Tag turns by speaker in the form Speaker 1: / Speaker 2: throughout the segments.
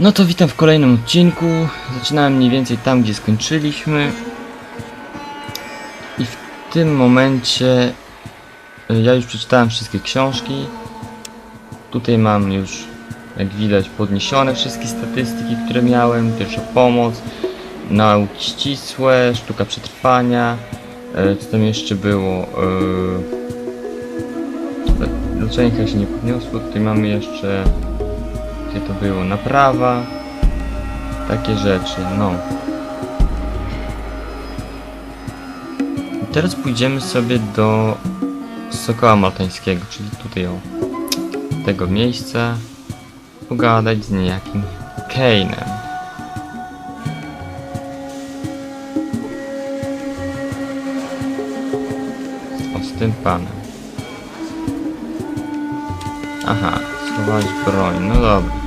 Speaker 1: No to witam w kolejnym odcinku. Zaczynałem mniej więcej tam, gdzie skończyliśmy. I w tym momencie y, ja już przeczytałem wszystkie książki. Tutaj mam już, jak widać, podniesione wszystkie statystyki, które miałem. Pierwsza pomoc, nauki ścisłe, sztuka przetrwania. y, Co tam jeszcze było? Y, Leczenie się nie podniosło. Tutaj mamy jeszcze gdzie to było? Naprawa. Takie rzeczy, no. I teraz pójdziemy sobie do Sokoła Maltańskiego, czyli tutaj o tego miejsca. Pogadać z niejakim Kane'em. Z tym panem. Aha, schować broń, no dobra.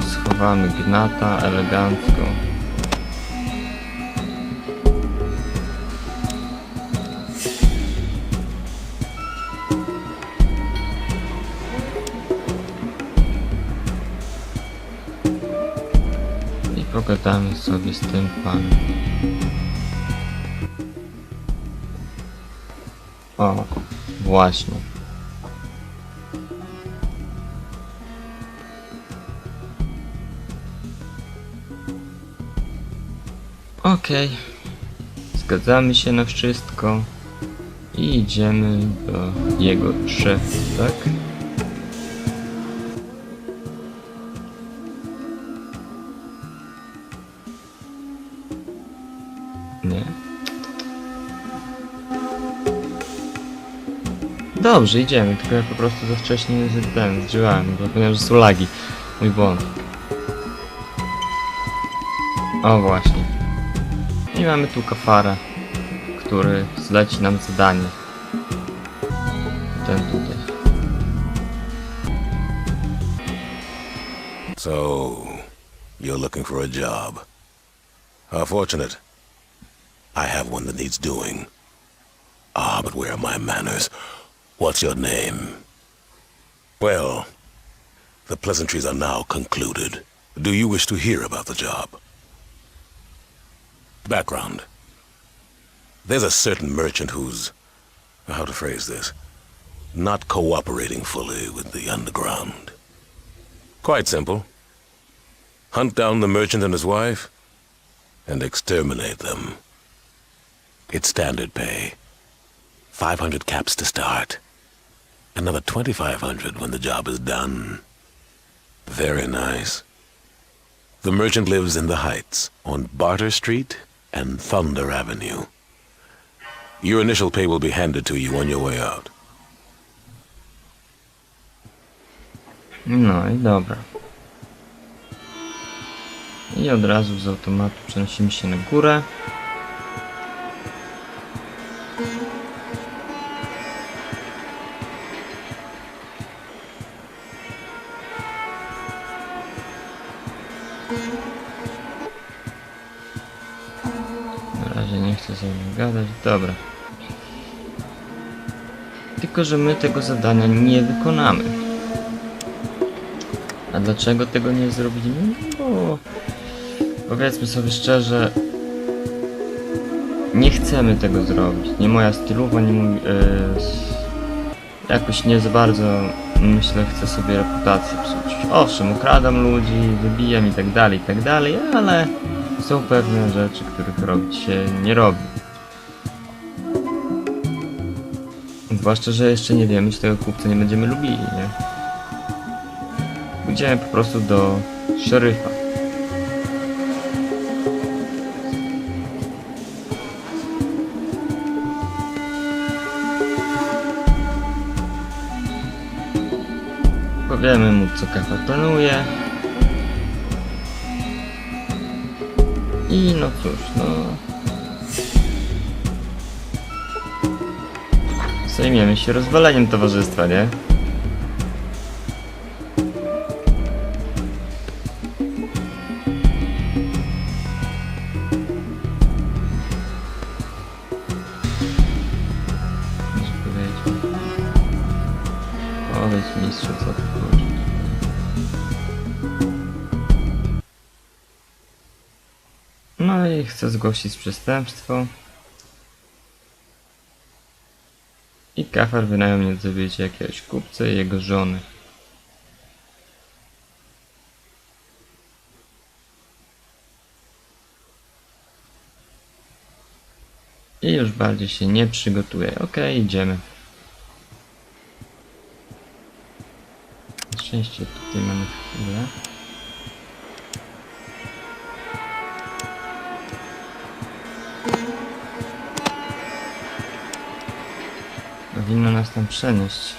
Speaker 1: To schowamy gnata elegancko. I pogadamy sobie z tym panem. O, właśnie. Okej. Zgadzamy się na wszystko. I idziemy do jego szefa, tak? Nie. Dobrze, idziemy, tylko ja po prostu za wcześnie z- ten zdziałałem, bo zapomniałem, są lagi. Mój błąd. O właśnie. I mamy tu kafara, który zleci nam zadanie. Ten tutaj.
Speaker 2: So, you're looking for a job. How fortunate. I have one that needs doing. Ah, but where are my manners? What's your name? Well, the pleasantries are now concluded. Do you wish to hear about the job? Background. There's a certain merchant who's, how to phrase this, not cooperating fully with the underground. Quite simple. Hunt down the merchant and his wife, and exterminate them. It's standard pay. 500 caps to start. Another 2,500 when the job is done. Very nice. The merchant lives in the Heights, on Barter Street and Thunder Avenue. Your initial pay will be handed to you on your way out.
Speaker 1: No i dobra. I od razu z automatu przenosimy się na górę. Dobra. Tylko, że my tego zadania nie wykonamy. A dlaczego tego nie zrobimy? No bo powiedzmy sobie szczerze, nie chcemy tego zrobić. Nie moja stylowa, nie mój. Yy, jakoś nie za bardzo myślę, chcę sobie reputację psuć. Owszem, ukradam ludzi, wybijam i tak dalej, i tak dalej, ale są pewne rzeczy, których robić się nie robi. Zwłaszcza, że jeszcze nie wiemy, czy tego kupca nie będziemy lubili, nie? Pójdziemy po prostu do szeryfa. Powiemy mu, co kafa planuje. I no cóż, no... Zajmiemy się rozwaleniem towarzystwa, nie? Co. No i chcę zgłosić przestępstwo. Kafar wynajął mnie do zabicia jakiegoś kupca i jego żony. I już bardziej się nie przygotuję. Okej, idziemy. Na szczęście tutaj mamy chwilę. Powinno nas tam przenieść.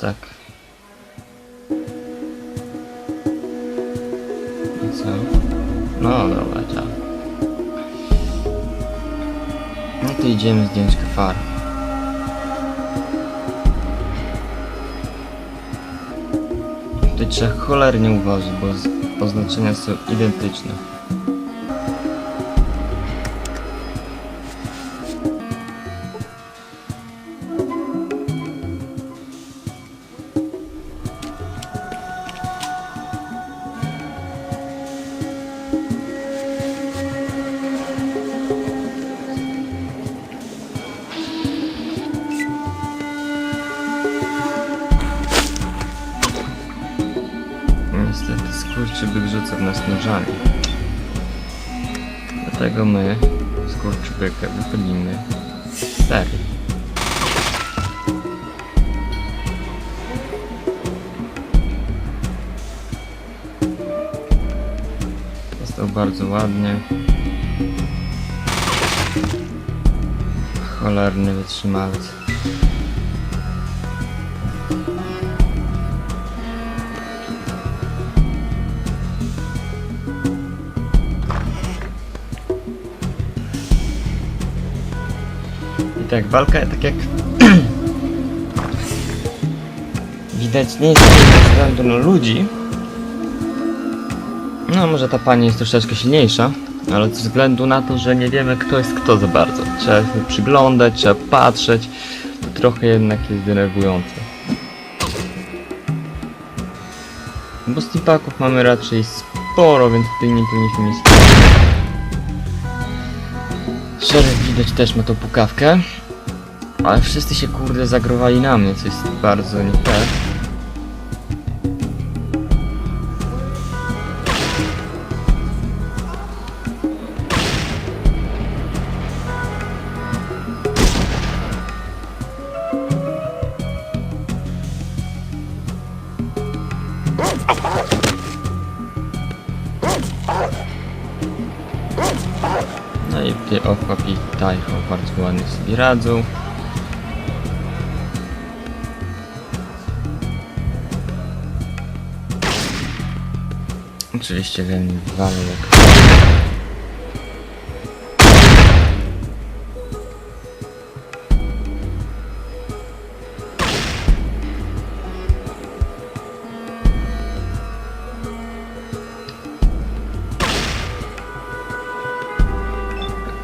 Speaker 1: Tak. I co? No dobra, ciao. No to idziemy zdjąć kafara. Trzeba cholernie uważać, bo oznaczenia są identyczne. Skurczybyk rzuca w nas nożami. Dlatego my skurczybyka wypylimy stery. Został bardzo ładnie. Cholerny wytrzymalec. I tak, walka tak jak widać nie jest ze względu na ludzi. No może ta pani jest troszeczkę silniejsza, ale ze względu na to, że nie wiemy kto jest kto za bardzo. Trzeba się przyglądać, trzeba patrzeć. To trochę jednak jest denerwujące. Bo steampaków mamy raczej sporo, więc tutaj nie powinniśmy mieć Szereg widać też ma tą pukawkę. Ale wszyscy się kurde zagrowali na mnie, co jest bardzo nie fair. No i tutaj Okop i Tajcho bardzo ładnie sobie radzą. Oczywiście mnie walą jak...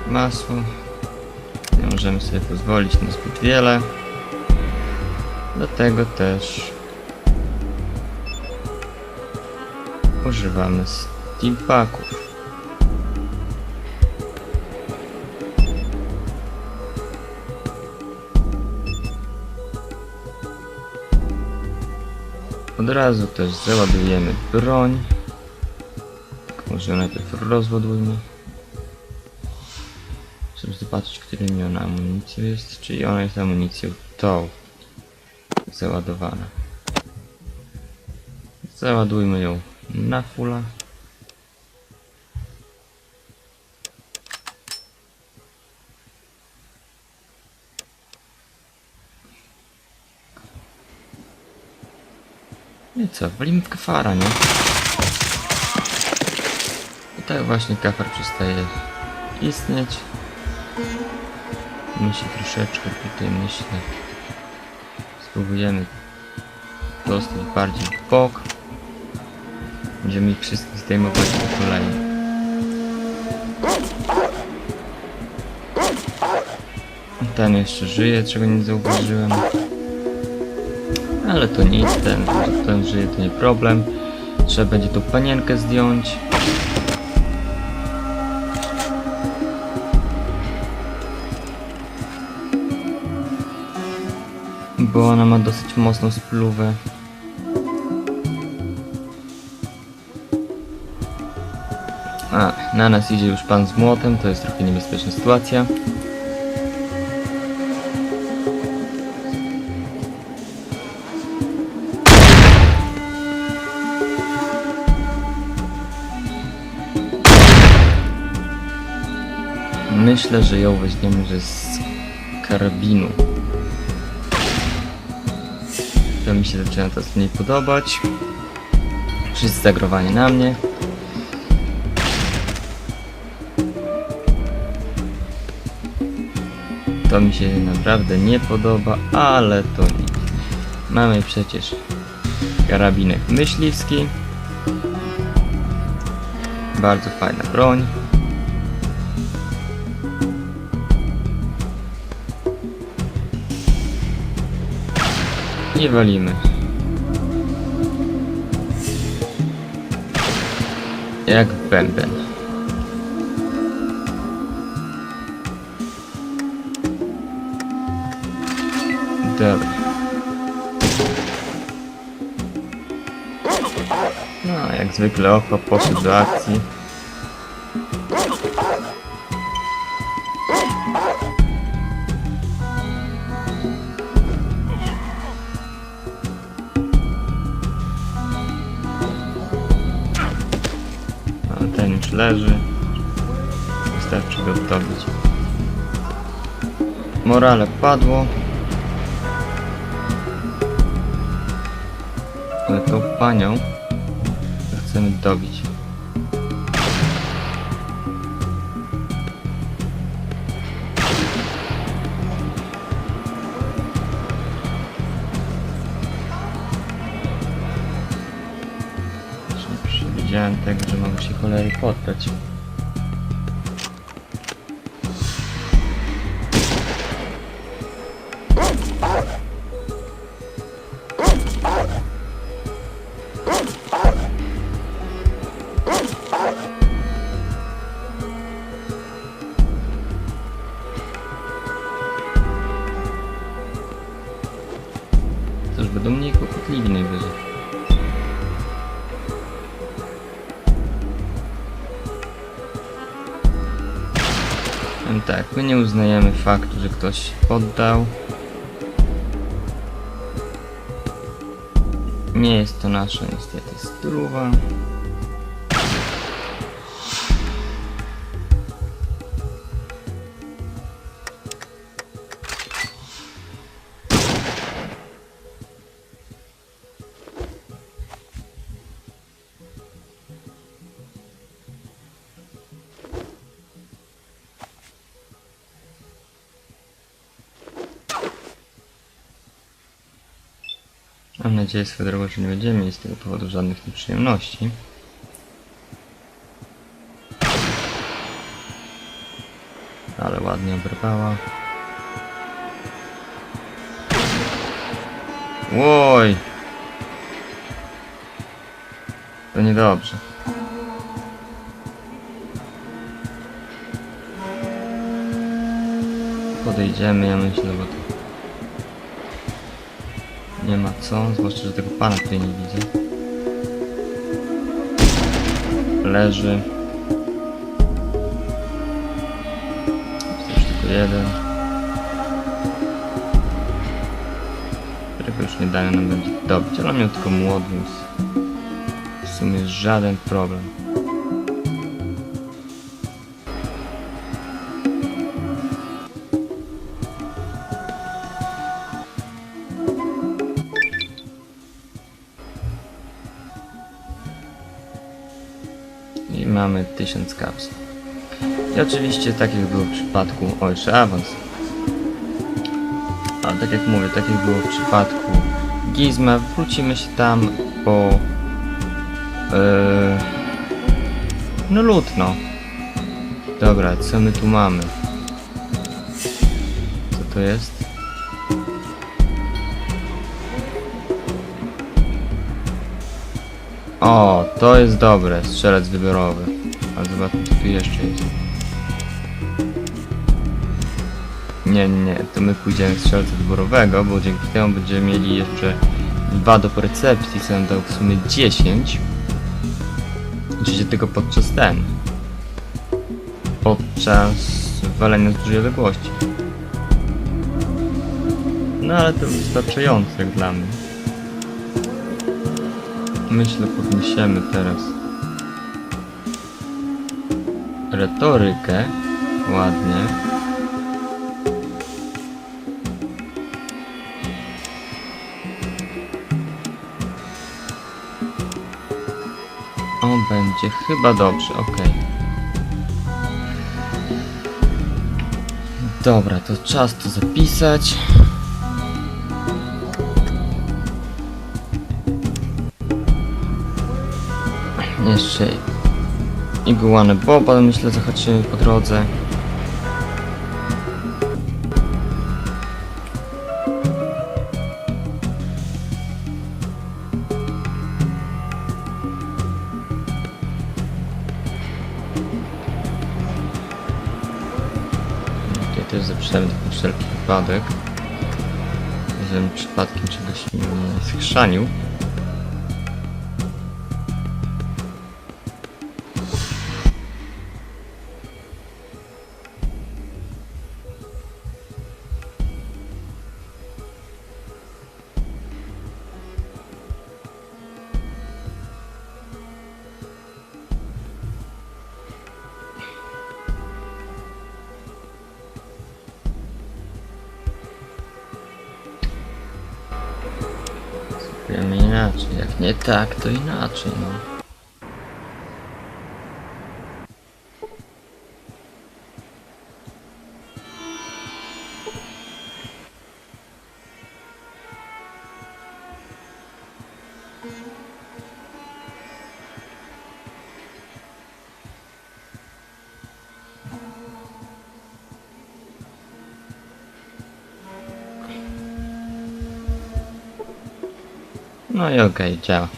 Speaker 1: masło. Nie możemy sobie pozwolić na zbyt wiele. Dlatego też używamy steampaków. Od razu też załadujemy broń. Może najpierw rozładujmy. Żeby zobaczyć, którymi ona amunicją jest. Czyli ona jest amunicją tą załadowana. Załadujmy ją na fulla. No I co, walimy w kafara, nie? I tak właśnie kafar przestaje istnieć. My się troszeczkę tutaj myślę spróbujemy dostać bardziej bok. Będziemy ich wszystkich zdejmować po kolei. ten jeszcze żyje, czego nie zauważyłem. Ale to nic, ten, ten żyje, to nie problem. Trzeba będzie tą panienkę zdjąć. Bo ona ma dosyć mocną spluwę. A, na nas idzie już pan z młotem, to jest trochę niebezpieczna sytuacja. Myślę, że ją weźmiemy że z karabinu. To mi się zaczyna teraz mniej podobać. Wszyscy zagrowani na mnie. Mi się naprawdę nie podoba, ale to nic. Mamy przecież karabinek myśliwski. Bardzo fajna broń. I walimy. Jak bęben. Dobra. No, jak zwykle oko poszedł do akcji. Ten już leży. Wystarczy go dobić. Morale padło. Panią chcemy dobić. Przewidziałem tego, że mam się cholery poddać. My nie uznajemy faktu, że ktoś poddał. Nie jest to nasza niestety strówa. Nadzieję swoją drogą, że nie będziemy mieć z tego powodu żadnych nieprzyjemności. Ale ładnie oberwała. Łoj! To niedobrze. Podejdziemy, ja myślę, bo to nie ma co, zwłaszcza, że tego pana tutaj nie widzę. Leży. Jest już tylko jeden. Którego już nie dane nam będzie dobić, ale miał tylko młody, więc w sumie żaden problem. 1000 kapsów. I oczywiście tak jak było w przypadku... O, jeszcze awans. A tak jak mówię, tak jak było w przypadku Gizma, wrócimy się tam po... Yy, no lutno. Dobra, co my tu mamy? Co to jest? O, to jest dobre, strzelec wyborowy. A zobaczmy co tu jeszcze jest. Nie, nie, to my pójdziemy w strzelca wyborowego, bo dzięki temu będziemy mieli jeszcze dwa do recepcji, co nam dał w sumie 10. Oczywiście tylko podczas ten. Podczas walenia z dużej odległości. No ale to wystarczające jak dla mnie. Myślę podniesiemy teraz retorykę ładnie. O, będzie chyba dobrze, okej. Dobra, to czas to zapisać. Jeszcze iguany Bob, ale myślę zahaczymy po drodze. Tutaj też zapisałem na wszelki wypadek. Żebym przypadkiem czegoś nie schrzanił. Inaczej. Jak nie tak, to inaczej, no. Okej, działa.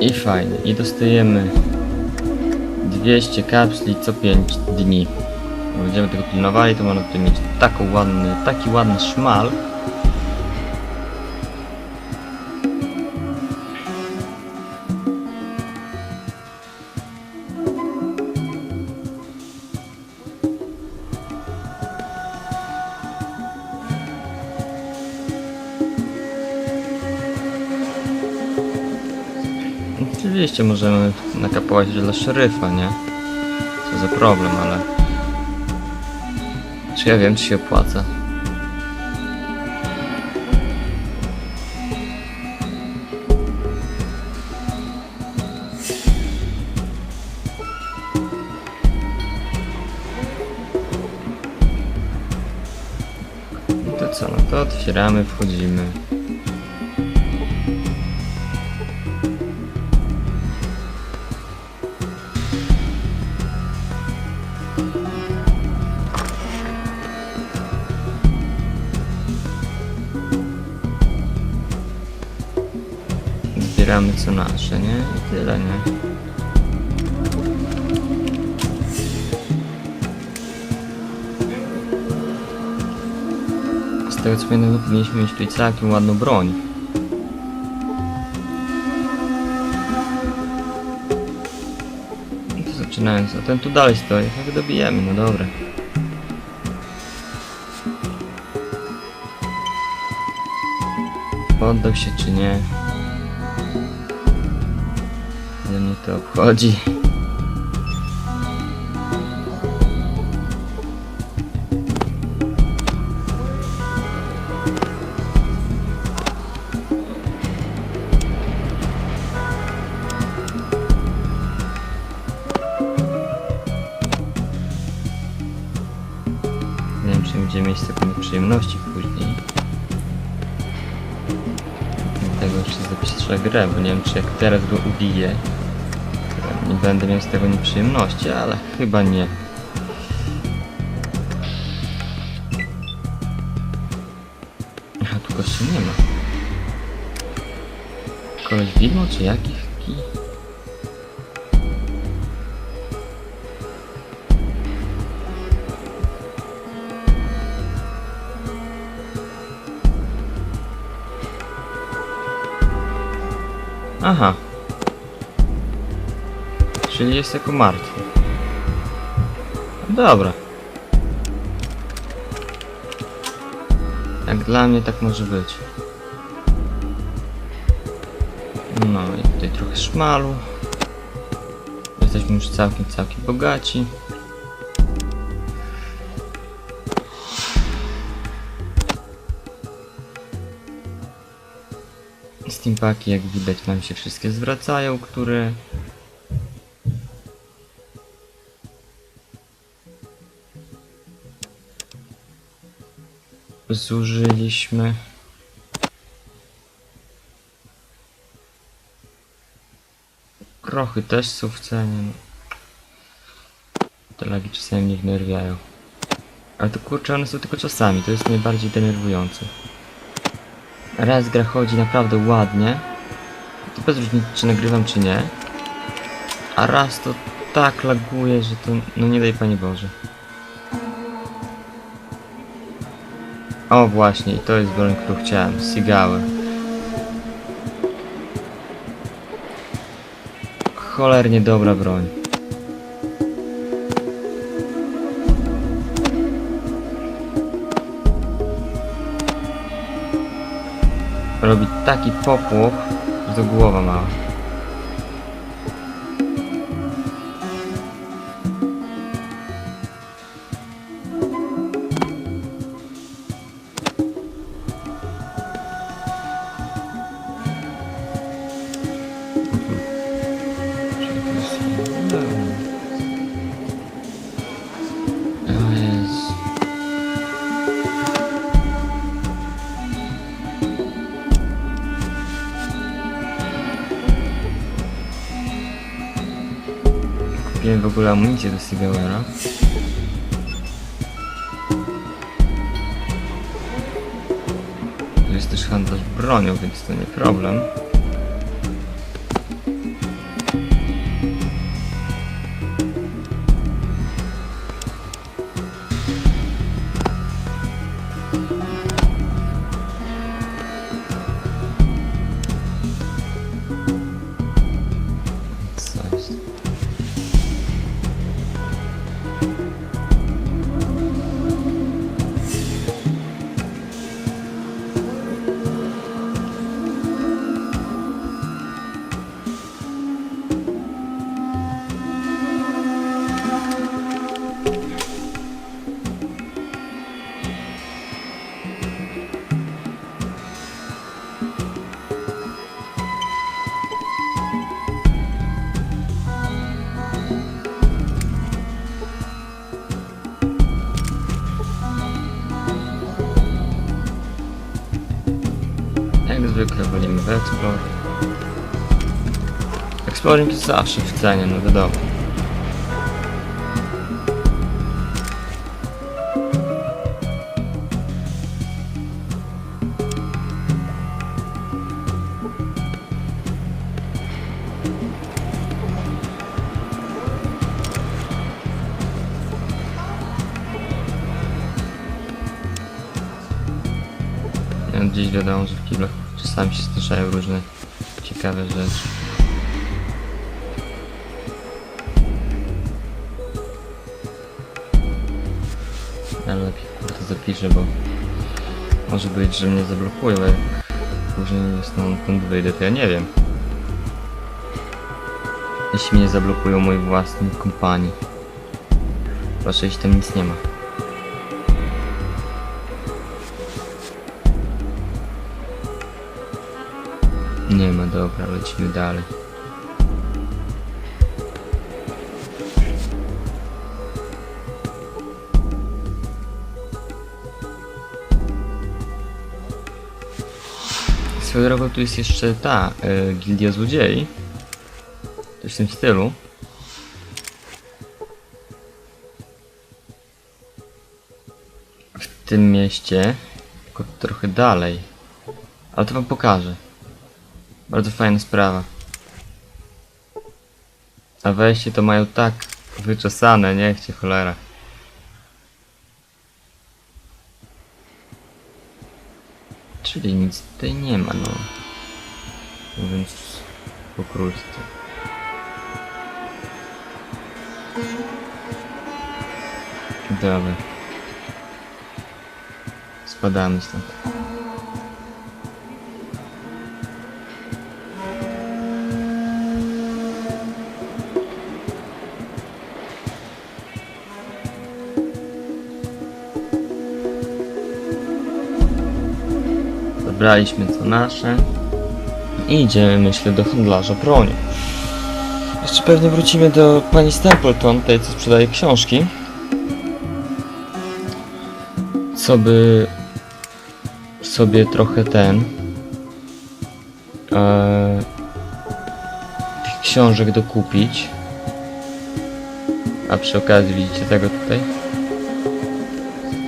Speaker 1: I fajnie. I dostajemy 200 kapsli co 5 dni. Będziemy tego pilnowali, to można tutaj mieć taką ładny, taki ładny szmal. Oczywiście możemy nakapować dla szeryfa, nie? Co za problem, ale... Czy ja wiem, czy się opłaca? To co, no to otwieramy, wchodzimy. Zbieramy co nasze, nie? I tyle, nie? Z tego co pamiętam, to powinniśmy mieć tutaj całkiem ładną broń. Zaczynając, a ten tu dalej stoi, jak dobijemy, no dobra. Poddał się czy nie? To obchodzi. Nie wiem, czy będzie miejsce takiej nieprzyjemności później. Dlatego jeszcze zapisać grę, bo nie wiem, czy jak teraz go ubiję, nie będę miał z tego nieprzyjemności, ale chyba nie. A tu gości nie ma. Koleś widmo czy jakich? Ki? Aha. Czyli jest jako martwy. Dobra. Jak dla mnie tak może być. No i tutaj trochę szmalu. Jesteśmy już całkiem, całkiem bogaci. Steampaki jak widać nam się wszystkie zwracają, które zużyliśmy. Krochy też są w cenie. No. Te lagi czasami mnie wnerwiają. Ale to kurczę, one są tylko czasami, to jest najbardziej denerwujące. Raz gra chodzi naprawdę ładnie. To bez różnicy czy nagrywam czy nie. A raz to tak laguje, że to no nie daj Panie Boże. O właśnie, to jest broń, którą chciałem. Sigały. Cholernie dobra broń. Robi taki popłoch, że głowa mała. Ogóle amunicję do Sigauera. Tu jest też handlarz bronią, więc to nie problem. Zwykle wolimy w. Exploring jest zawsze w cenie, no wiadomo. Czasami się zdarzają różne ciekawe rzeczy. Ale lepiej kurde zapiszę, bo może być, że mnie zablokują, a jak później stąd wyjdę, to ja nie wiem. Jeśli mnie zablokują moi własni kompanii. Proszę, jeśli tam nic nie ma. Nie ma, dobra, lecimy dalej. Swoją drogą tu jest jeszcze ta y, Gildia Złodziei. Coś w tym stylu. W tym mieście, tylko trochę dalej. Ale to wam pokażę. Bardzo fajna sprawa. A wejście to mają tak wyczesane, niech cię cholera. Czyli nic tutaj nie ma, no. Mówiąc pokrótce. Dobra. Spadamy stąd. Zabraliśmy co nasze. I idziemy, myślę, do handlarza broni. Jeszcze pewnie wrócimy do pani Stapleton, tej co sprzedaje książki. Co by sobie trochę ten e, tych książek dokupić. A przy okazji widzicie tego tutaj?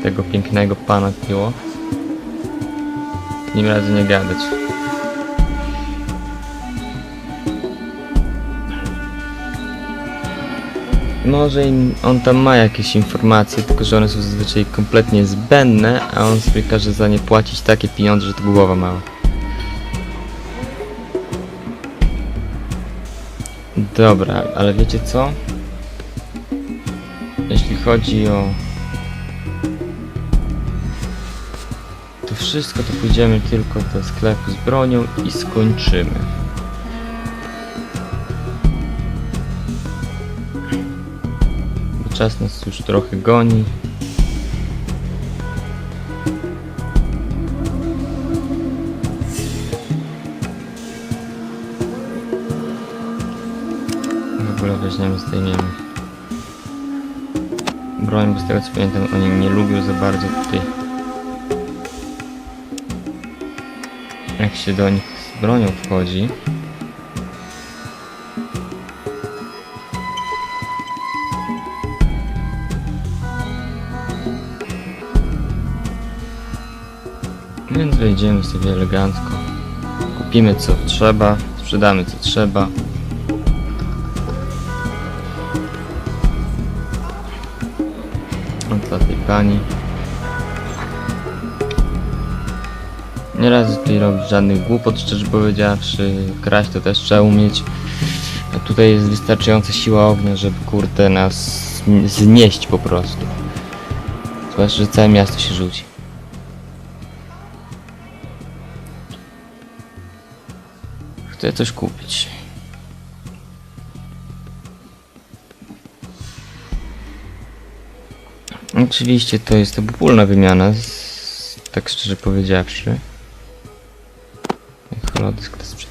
Speaker 1: Tego pięknego pana piło. Nim razy nie gadać. Może on tam ma jakieś informacje, tylko że one są zazwyczaj kompletnie zbędne, a on sobie każe za nie płacić takie pieniądze, że to głowa mała. Dobra, ale wiecie co? Jeśli chodzi o... wszystko to pójdziemy tylko do sklepu z bronią i skończymy. Czas nas już trochę goni. W ogóle weźmiemy, zdejmiemy broń, bo z tego co pamiętam oni nie lubią za bardzo tutaj jak się do nich z bronią wchodzi. Więc wejdziemy sobie elegancko. Kupimy co trzeba, sprzedamy co trzeba. Dla tej pani. Nie razy tutaj robić żadnych głupot, szczerze powiedziawszy. Kraść to też trzeba umieć. A tutaj jest wystarczająca siła ognia, żeby kurde nas znieść po prostu. Zwłaszcza, że całe miasto się rzuci. Chcę coś kupić. Oczywiście to jest to popólna wymiana, tak szczerze powiedziawszy.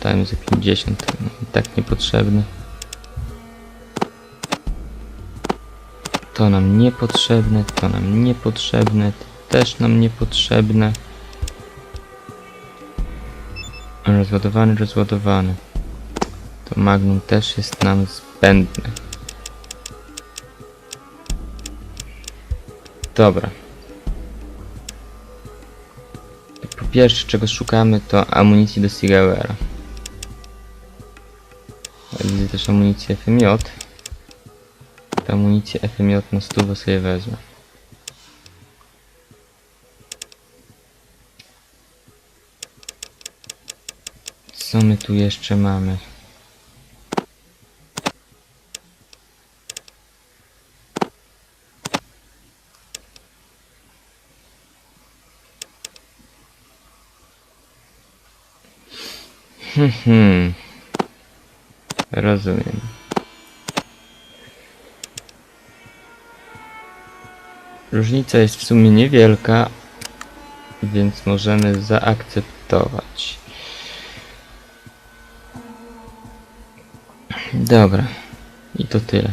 Speaker 1: Sprzedałem za 50, no i tak niepotrzebny. To nam niepotrzebne, to nam niepotrzebne, to też nam niepotrzebne. Rozładowany, rozładowany. To magnum też jest nam zbędne. Dobra. Po pierwsze, czego szukamy, to amunicji do Sigauera. Też amunicję FMJ. Tę amunicję FMJ na stówę sobie wezmę. Co my tu jeszcze mamy? Hmm. Rozumiem. Różnica jest w sumie niewielka, więc możemy zaakceptować. Dobra. I to tyle.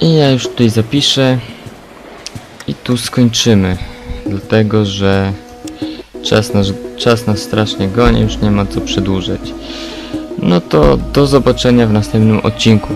Speaker 1: I ja już tutaj zapiszę. I tu skończymy. Dlatego, że czas nas, czas nas strasznie goni, już nie ma co przedłużać. No to do zobaczenia w następnym odcinku.